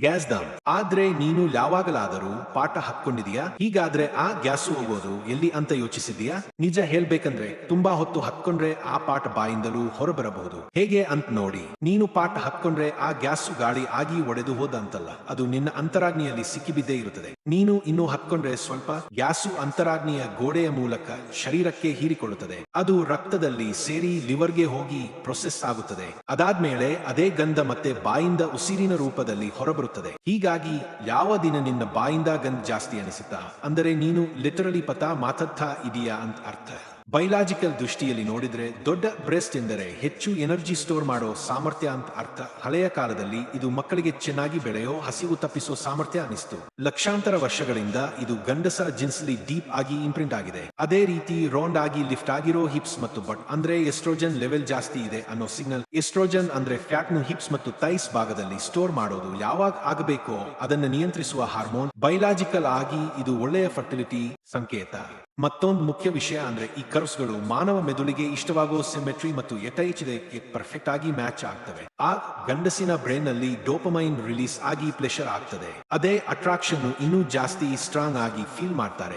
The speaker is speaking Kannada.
ಗ್ಯಾಸ್ ದಾಮ್. ಆದ್ರೆ ನೀನು ಯಾವಾಗಲಾದರೂ ಪಾಠ ಹಾಕೊಂಡಿದೀಯಾ ಹೀಗಾದ್ರೆ ಆ ಗ್ಯಾಸ್ ಹೋಗೋದು ಎಲ್ಲಿ ಅಂತ ಯೋಚಿಸಿದ್ಯಾ ನಿಜ ಹೇಳ್ಬೇಕಂದ್ರೆ ತುಂಬಾ ಹೊತ್ತು ಹಾಕೊಂಡ್ರೆ ಆ ಪಾಠ ಬಾಯಿಂದಲೂ ಹೊರಬರಬಹುದು. ಹೇಗೆ ಅಂತ ನೋಡಿ. ನೀನು ಪಾಠ ಹಾಕೊಂಡ್ರೆ ಆ ಗ್ಯಾಸು ಗಾಳಿ ಆಗಿ ಒಡೆದು ಹೋದಂತಲ್ಲ. ಅದು ನಿನ್ನ ಅಂತರಾಗ್ನಿಯಲ್ಲಿ ಸಿಕ್ಕಿಬಿದ್ದೇ ಇರುತ್ತದೆ. ನೀನು ಇನ್ನು ಹಾಕೊಂಡ್ರೆ ಸ್ವಲ್ಪ ಗ್ಯಾಸು ಅಂತರಾಗ್ನಿಯ ಗೋಡೆಯ ಮೂಲಕ ಶರೀರಕ್ಕೆ ಹೀರಿಕೊಳ್ಳುತ್ತದೆ. ಅದು ರಕ್ತದಲ್ಲಿ ಸೇರಿ ಲಿವರ್ಗೆ ಹೋಗಿ ಪ್ರೊಸೆಸ್ ಆಗುತ್ತದೆ. ಅದಾದ್ಮೇಲೆ ಅದೇ ಗಂಧ ಮತ್ತೆ ಬಾಯಿಂದ ಉಸಿರಿನ ರೂಪದಲ್ಲಿ ಹೊರಬರುತ್ತದೆ ಹೀಗಾಗಿ ಯಾವ ದಿನ ನಿನ್ನ ಬಾಯಿಂದ ಗಂಧ ಜಾಸ್ತಿ ಅನಿಸುತ್ತಾ? ಅಂದರೆ ನೀನು ಲಿಟರಲಿ ಪತ ಮಾತಾ ಇದೆಯಾ ಅಂತ ಅರ್ಥ. ಬೈಲಾಜಿಕಲ್ ದೃಷ್ಟಿಯಲ್ಲಿ ನೋಡಿದ್ರೆ ದೊಡ್ಡ ಬ್ರೆಸ್ಟ್ ಎಂದರೆ ಹೆಚ್ಚು ಎನರ್ಜಿ ಸ್ಟೋರ್ ಮಾಡೋ ಸಾಮರ್ಥ್ಯ ಅಂತ ಅರ್ಥ. ಹಳೆಯ ಕಾಲದಲ್ಲಿ ಇದು ಮಕ್ಕಳಿಗೆ ಚೆನ್ನಾಗಿ ಬೆಳೆಯೋ, ಹಸಿವು ತಪ್ಪಿಸೋ ಸಾಮರ್ಥ್ಯ ಅನಿಸ್ತು ಲಕ್ಷಾಂತರ ವರ್ಷಗಳಿಂದ ಇದು ಗಂಡಸ ಜಿನ್ಸ್ಲಿ ಡೀಪ್ ಆಗಿ ಇಂಪ್ರಿಂಟ್ ಆಗಿದೆ. ಅದೇ ರೀತಿ ರೌಂಡ್ ಆಗಿ ಲಿಫ್ಟ್ ಆಗಿರೋ ಹಿಪ್ಸ್ ಮತ್ತು ಬಟ್, ಅಂದ್ರೆ ಎಸ್ಟ್ರೋಜನ್ ಲೆವೆಲ್ ಜಾಸ್ತಿ ಇದೆ ಅನ್ನೋ ಸಿಗ್ನಲ್. ಎಸ್ಟ್ರೋಜನ್ ಅಂದ್ರೆ ಫ್ಯಾಟ್ ಹಿಪ್ಸ್ ಮತ್ತು ಥೈಸ್ ಭಾಗದಲ್ಲಿ ಸ್ಟೋರ್ ಮಾಡೋದು ಯಾವಾಗ ಆಗಬೇಕೋ ಅದನ್ನು ನಿಯಂತ್ರಿಸುವ ಹಾರ್ಮೋನ್. ಬಯಲಾಜಿಕಲ್ ಆಗಿ ಇದು ಒಳ್ಳೆಯ ಫರ್ಟಿಲಿಟಿ ಸಂಕೇತ. ಮತ್ತೊಂದು ಮುಖ್ಯ ವಿಷಯ ಅಂದ್ರೆ ಈ ಕರ್ವ್ಸ್ಗಳು ಮಾನವ ಮೆದುಳಿಗೆ ಇಷ್ಟವಾಗೋ ಸಿಮೆಟ್ರಿ ಮತ್ತು ಎಟೈಚಿದಕ್ಕೆ ಪರ್ಫೆಕ್ಟ್ ಆಗಿ ಮ್ಯಾಚ್ ಆಗ್ತವೆ. ಆ ಗಂಡಸಿನ ಬ್ರೈನ್ನಲ್ಲಿ ಡೋಪಮೈನ್ ರಿಲೀಸ್ ಆಗಿ ಪ್ಲೆಷರ್ ಆಗ್ತದೆ. ಅದೇ ಅಟ್ರಾಕ್ಷನ್ ಇನ್ನೂ ಜಾಸ್ತಿ ಸ್ಟ್ರಾಂಗ್ ಆಗಿ ಫೀಲ್ ಮಾಡ್ತಾರೆ.